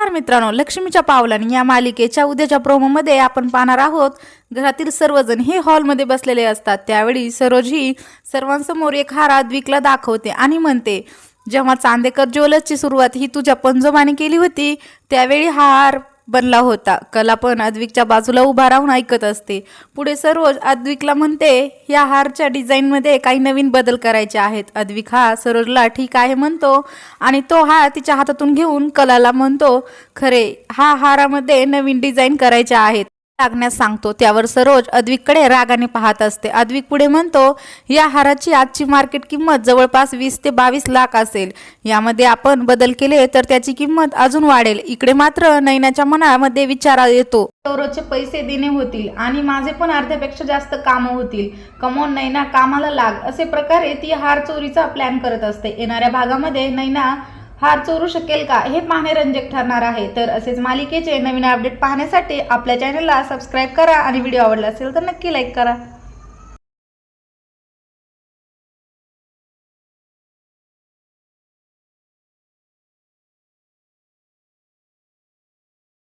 नमस्कार मित्रांनो लक्ष्मीच्या पावलाने या मालिकेच्या उद्याच्या प्रोमोमध्ये आपण पाहणार आहोत घरातील सर्वजण हे हॉलमध्ये बसलेले असतात. त्यावेळी सरोज ही सर्वांसमोर एक हारा द्विकला दाखवते आणि म्हणते जेव्हा चांदेकर ज्वेलर्सची सुरुवात ही तुझ्या पंजोबाने केली होती त्यावेळी हार बनला होता. कला पण अद्विकच्या बाजूला उभा राहून ऐकत असते. पुढे सरोज अद्विकला म्हणते या हारच्या डिझाईनमध्ये काही नवीन बदल करायचे आहेत. अद्विक हा सरोजला ठीक आहे म्हणतो आणि तो हार तिच्या हातातून घेऊन कलाला म्हणतो खरे हा हारामध्ये नवीन डिझाईन करायचे आहेत. लागण्यास सांगतो. त्यावर सरोज अद्विककडे रागाने पाहत असते. अद्विक पुढे म्हणतो या हाराची आजची मार्केट किंमत जवळपास वीस ते बावीस लाख असेल. यामध्ये आपण बदल केले तर त्याची किंमत अजून वाढेल. इकडे मात्र नैनाच्या मनामध्ये विचार येतो. सौरजचे पैसे देणे होतील आणि माझे पण अर्ध्यापेक्षा जास्त कामं होतील. कमोन नैना कामाला लाग. असे प्रकारे ती हार चोरीचा प्लॅन करत असते. येणाऱ्या भागामध्ये नैना हार चोरू शकेल का? हे पाहणे रंजक ठरणार आहे. तर असेच मालिकेचे नवीन अपडेट पाहण्यासाठी आपल्या चॅनलला सबस्क्राईब करा आणि व्हिडिओ आवडला असेल तर नक्की लाईक करा.